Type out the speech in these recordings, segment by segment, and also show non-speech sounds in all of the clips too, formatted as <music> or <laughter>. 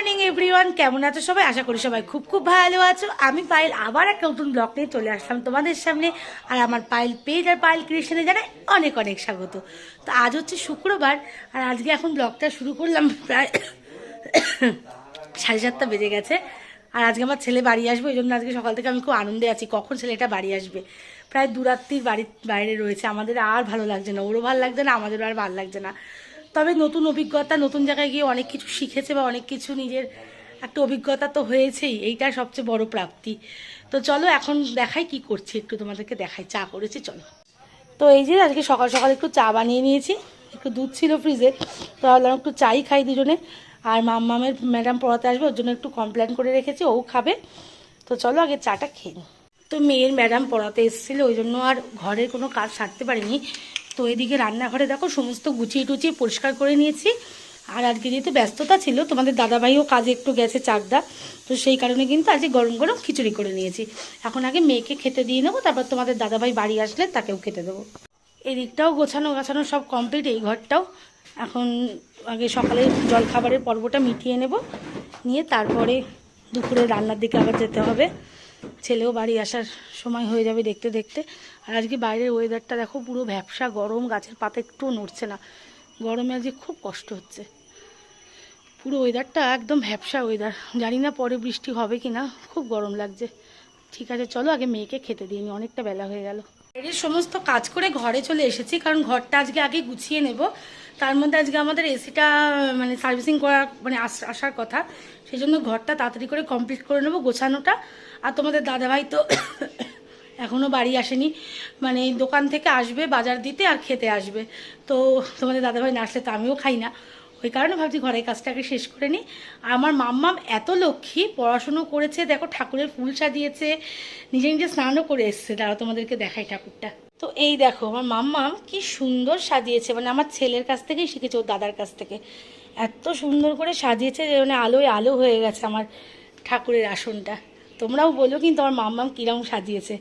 Morning, everyone. কেমন আছো সবাই? আশা করি সবাই খুব খুব ভালো আছো। আমি পায়েল, আবার একটা নতুন ব্লগ নিয়ে চলে আসলাম তোমাদের সামনে। আর আমার পায়েল পেজ আর পায়েল ক্রিয়েশনে জানাই অনেক অনেক স্বাগত। তো আজ হচ্ছে শুক্রবার, আর আজকে এখন ব্লগটা শুরু করলাম প্রায় সাড়ে সাতটা বেজে গেছে। আর আজকে আমার ছেলে বাড়ি আসবে, ওই জন্য আজকে সকাল থেকে আমি খুব আনন্দে আছি। কখন ছেলেটা বাড়ি আসবে? প্রায় দুরাত্রির বাড়ির বাইরে রয়েছে। আমাদের আর ভালো লাগছে না। ওরও ভালো লাগছে না, আমাদেরও আর ভালো লাগছে না। তবে নতুন অভিজ্ঞতা, নতুন জায়গায় গিয়ে অনেক কিছু শিখেছে বা অনেক কিছু নিজের একটা অভিজ্ঞতা তো হয়েছেই। এইটা সবচেয়ে বড় প্রাপ্তি। তো চলো এখন দেখাই কি করছি, একটু তোমাদেরকে দেখাই। চা করেছি, চলো। তো এই যে আজকে সকাল সকাল একটু চা বানিয়ে নিয়েছি। একটু দুধ ছিল ফ্রিজে, তো ভাবলাম একটু চাই খাই দুজনে। আর মাম্মামের ম্যাডাম পড়াতে আসবে, ওর জন্য একটু কমপ্লেন করে রেখেছি, ও খাবে। তো চলো আগে চাটা খেয়ে নিই তো মেয়ের ম্যাডাম পড়াতে এসেছিল, ওই জন্য আর ঘরের কোনো কাজ সারতে পারিনি। তো এদিকে রান্নাঘরে দেখো সমস্ত গুছিয়ে টুচিয়ে পরিষ্কার করে নিয়েছি। আর আজকে যেহেতু ব্যস্ততা ছিল, তোমাদের দাদাভাইও কাজে একটু গেছে চাকদা, তো সেই কারণে কিন্তু আজকে গরম গরম খিচুড়ি করে নিয়েছি। এখন আগে মেয়েকে খেতে দিয়ে নেব, তারপর তোমাদের দাদাভাই বাড়ি আসলে তাকেও খেতে দেবো। এদিকটাও গোছানো গাছানো সব কমপ্লিট এই ঘরটাও। এখন আগে সকালে জলখাবারের পর্বটা মিটিয়ে নেব, নিয়ে তারপরে দুপুরে রান্নার দিকে আবার যেতে হবে। ছেলেও বাড়ি আসার সময় হয়ে যাবে দেখতে দেখতে। আর আজকে বাইরের ওয়েদারটা দেখো, পুরো ভ্যাবসা গরম, গাছের পাতা একটুও নড়ছে না। গরমে আজকে খুব কষ্ট হচ্ছে। পুরো ওয়েদারটা একদম ভ্যাবসা ওয়েদার জানি না পরে বৃষ্টি হবে কি না খুব গরম লাগছে। ঠিক আছে, চলো আগে মেয়েকে খেতে দিই অনেকটা বেলা হয়ে গেল। এর সমস্ত কাজ করে ঘরে চলে এসেছি, কারণ ঘরটা আজকে আগে গুছিয়ে নেব। তার মধ্যে আজকে আমাদের এসিটা মানে সার্ভিসিং করা মানে আস- আসার কথা। সেই জন্য ঘরটা তাড়াতাড়ি করে কমপ্লিট করে নেব গোছানোটা। আর তোমাদের দাদাভাই তো <coughs> এখনও বাড়ি আসেনি। মানে দোকান থেকে আসবে, বাজার দিতে আর খেতে আসবে। তো তোমাদের দাদাভাই না আসলে তো আমিও খাই না। ওই কারণে ভাবছি ঘরের কাজটাকে শেষ করে নিই। আমার মাম্মাম এত লক্ষ্মী, পড়াশুনো করেছে, দেখো ঠাকুরের ফুল সাজিয়েছে, নিজে নিজে স্নানও করে এসছে। দাঁড়া তোমাদেরকে দেখাই ঠাকুরটা। তো এই দেখো, আমার মাম্মাম কি সুন্দর সাজিয়েছে। মানে আমার ছেলের কাছ থেকেই শিখেছে, ওর দাদার কাছ থেকে। এত সুন্দর করে সাজিয়েছে যে মানে আলোয় আলো হয়ে গেছে আমার ঠাকুরের আসনটা। তোমরাও বলো কিন্তু আমার মাম্মাম কিরম সাজিয়েছে।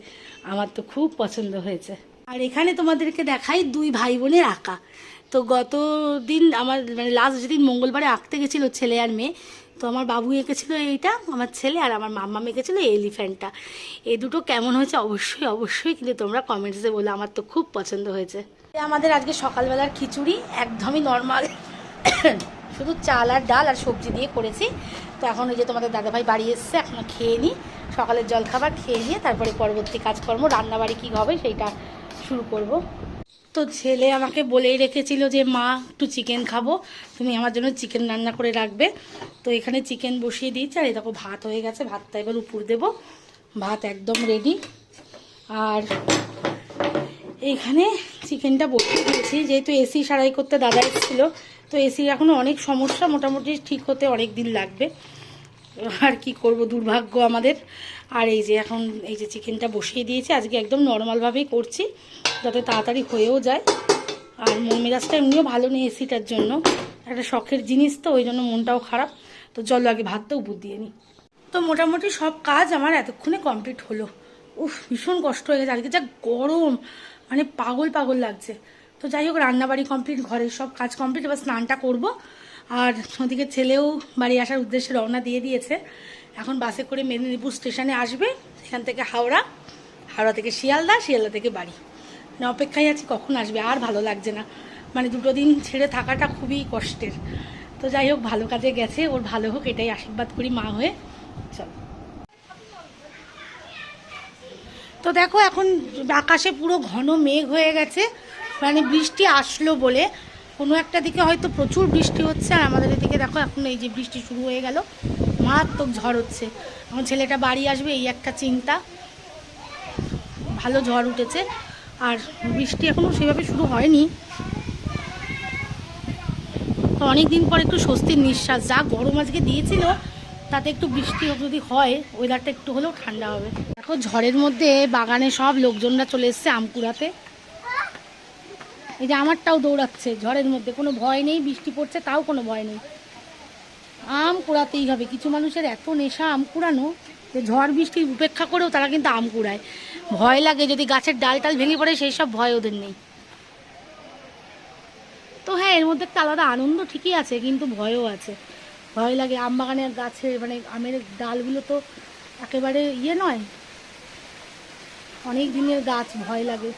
আমার তো খুব পছন্দ হয়েছে। আর এখানে তোমাদেরকে দেখাই দুই ভাই বোনের আঁকা। তো গত দিন আমার মানে লাস্ট যেদিন মঙ্গলবারে আঁকতে গেছিল ছেলে আর মেয়ে, তো আমার বাবু এঁকেছিল এইটা, আমার ছেলে আর আমার মাম্মা এঁকেছিল এলিফ্যান্টটা। এই দুটো কেমন হয়েছে অবশ্যই অবশ্যই কিন্তু তোমরা কমেন্টসে বলে, আমার তো খুব পছন্দ হয়েছে। আমাদের আজকে সকালবেলার খিচুড়ি, একদমই নর্মাল <coughs> শুধু চাল আর ডাল আর সবজি দিয়ে করেছি। তো এখন ওই যে তোমাদের দাদাভাই বাড়ি এসছে, এখন খেয়ে নিই। সকালের জলখাবার খেয়ে নিয়ে তারপরে পরবর্তী কাজকর্ম, রান্নাবাড়ি কী হবে সেইটা শুরু করব। তো ছেলে আমাকে বলেই রেখেছিল যে, মা, একটু চিকেন খাব। তুমি আমার জন্য চিকেন রান্না করে রাখবে। তো এখানে চিকেন বসিয়ে দিয়েছি, আর দেখো ভাত হয়ে গেছে। ভাতটা এবার উপর দেবো। ভাত একদম রেডি আর এইখানে চিকেনটা বসিয়ে দিয়েছি। যেহেতু এসি সারাই করতে দাদা এসেছিল, তো এসির এখনও অনেক সমস্যা। মোটামুটি ঠিক হতে অনেক দিন লাগবে। আর কি করব? দুর্ভাগ্য আমাদের। আর এই যে এখন এই যে চিকেনটা বসিয়ে দিয়েছি, আজকে একদম নর্মালভাবেই করছি, যাতে তাড়াতাড়ি হয়েও যায়। আর মন মেজাজটা এমনিও ভালো নেই এসিটার জন্য। একটা শখের জিনিস তো, ওই জন্য মনটাও খারাপ। তো চলো আগে ভাতটা উপর দিয়ে নিই। তো মোটামুটি সব কাজ আমার এতক্ষণে কমপ্লিট হলো। উফ, ভীষণ কষ্ট হয়ে গেছে। আজকে যা গরম! মানে পাগল পাগল লাগছে। তো যাই হোক, রান্নাবাড়ি কমপ্লিট ঘরের সব কাজ কমপ্লিট এবার স্নানটা করব। আর ওদিকে ছেলেও বাড়ি আসার উদ্দেশ্যে রওনা দিয়ে দিয়েছে। এখন বাসে করে মেদিনীপুর স্টেশনে আসবে। সেখান থেকে হাওড়া হাওড়া থেকে শিয়ালদা শিয়ালদা থেকে বাড়ি। মানে অপেক্ষায় আছি কখন আসবে, আর ভালো লাগছে না। মানে দুটো দিন ছেড়ে থাকাটা খুবই কষ্টের। তো যাই হোক, ভালো কাজে গেছে। ওর ভালো হোক, এটাই আশীর্বাদ করি মা হয়ে। চলো। তো দেখো, এখন আকাশে পুরো ঘন মেঘ হয়ে গেছে। মানে বৃষ্টি আসলো বলে। কোনো একটা দিকে হয়তো প্রচুর বৃষ্টি হচ্ছে, আর আমাদের এদিকে দেখো এখন এই যে বৃষ্টি শুরু হয়ে গেল, মারাত্মক ঝড় হচ্ছে। আমার ছেলেটা বাড়ি আসবে, এই একটা চিন্তা। ভালো ঝড় উঠেছে, আর বৃষ্টি এখনও সেভাবে শুরু হয়নি। তো অনেক দিন পর একটু স্বস্তির নিঃশ্বাস, যা গরম আজকে দিয়েছিল, তাতে একটু বৃষ্টি যদি হয় ওয়েদারটা একটু হলেও ঠান্ডা হবে। দেখো ঝড়ের মধ্যে বাগানে সব লোকজনরা চলে এসছে আম কুড়াতে এই যে আমারটাও দৌড়াচ্ছে, ঝড়ের মধ্যে। কোনো ভয় নেই, বৃষ্টি পড়ছে, তাও কোনো ভয় নেই। আম কুড়াতেই হবে। কিছু মানুষের এত নেশা আম কুড়ানো যে ঝড় বৃষ্টি উপেক্ষা করেও তারা কিন্তু আম কুড়ায়। ভয় লাগে যদি গাছের ডাল টাল ভেঙে পড়ে, সেই সব ভয় ওদের নেই। তো হ্যাঁ এর মধ্যে একটা আলাদা আনন্দ ঠিকই আছে, কিন্তু ভয়ও আছে। ভয় লাগে আম বাগানের গাছে মানে আমের ডালগুলো তো একেবারে ইয়ে নয়। অনেক দিনের গাছ, ভয় লাগে।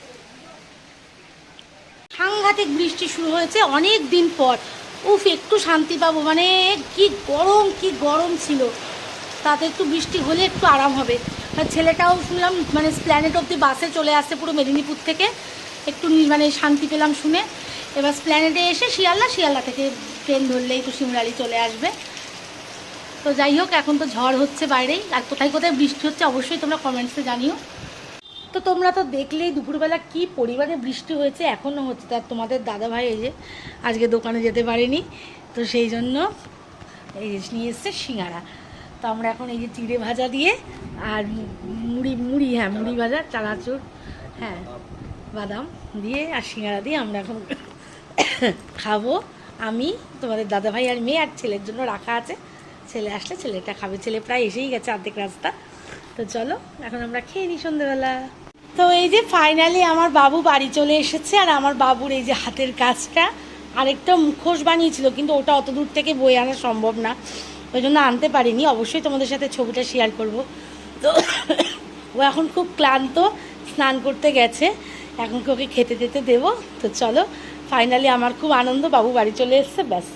সাংঘাতিক বৃষ্টি শুরু হয়েছে অনেক দিন পর। উফ, একটু শান্তি পাবো। মানে কি গরম কি গরম ছিল। তাতে একটু বৃষ্টি হলে একটু আরাম হবে। আর ছেলেটাও শুনলাম মানে স্প্ল্যানেট অব্দি বাসে চলে আসছে পুরো মেদিনীপুর থেকে। একটু মানে শান্তি পেলাম শুনে। এবার স্প্ল্যানেটে এসে শিয়ালদা শিয়ালদা থেকে ট্রেন ধরলেই তো শিমরালি চলে আসবে। তো যাই হোক, এখন তো ঝড় হচ্ছে বাইরেই। আর কোথায় কোথায় বৃষ্টি হচ্ছে অবশ্যই তোমরা কমেন্টসে জানিও। তো তোমরা তো দেখলেই দুপুরবেলা কি পরিমাণে বৃষ্টি হয়েছে এখনও হচ্ছে। তার তোমাদের দাদাভাই এই যে আজকে দোকানে যেতে পারেনি, তো সেই জন্য এই যে নিয়ে এসছে সিঙ্গারা। তো আমরা এখন এই যে চিড়ে ভাজা দিয়ে আর মুড়ি মুড়ি হ্যাঁ মুড়ি ভাজা, চানাচুর হ্যাঁ বাদাম দিয়ে আর সিঙ্গারা দিয়ে আমরা এখন খাব। আমি, তোমাদের দাদাভাই আর মেয়ে আর ছেলের জন্য রাখা আছে। ছেলে আসলে ছেলেটা খাবে। ছেলে প্রায় এসেই গেছে অর্ধেক রাস্তা। তো চলো, এখন আমরা খেয়ে নিই সন্ধ্যেবেলা তো এই যে ফাইনালি আমার বাবু বাড়ি চলে এসেছে, আর আমার বাবুর এই যে হাতের কাজটা, আরেকটা মুখোশ বানিয়েছিল, কিন্তু ওটা অত দূর থেকে বয়ে আনা সম্ভব না। ওই জন্য আনতে পারিনি, অবশ্যই তোমাদের সাথে ছবিটা শেয়ার করব। তো ও এখন খুব ক্লান্ত, স্নান করতে গেছে, এখন কি ওকে খেতে দিতে দেবো? তো চলো ফাইনালি আমার খুব আনন্দ, বাবু বাড়ি চলে এসছে, ব্যাস।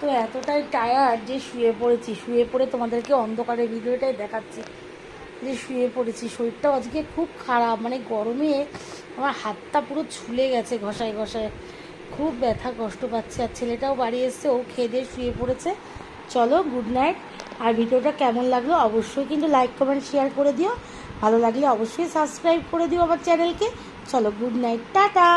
তো এতটাই টায়ার্ড যে শুয়ে পড়েছি, শুয়ে পড়ে তোমাদেরকে অন্ধকারের ভিডিওটাই দেখাচ্ছি। যে শুয়ে পড়েছি, শরীরটাও আজকে খুব খারাপ মানে গরমে আমার হাতটা পুরো ছুলে গেছে ঘষায় ঘষায়। খুব ব্যথা, কষ্ট পাচ্ছে। আর ছেলেটাও বাড়ি এসছে, ও খেয়ে শুয়ে পড়েছে। চলো গুড নাইট আর ভিডিওটা কেমন লাগল অবশ্যই কিন্তু লাইক কমেন্ট শেয়ার করে দিও। ভালো লাগলে অবশ্যই সাবস্ক্রাইব করে দিও আমার চ্যানেলকে চলো গুড নাইট টাটা।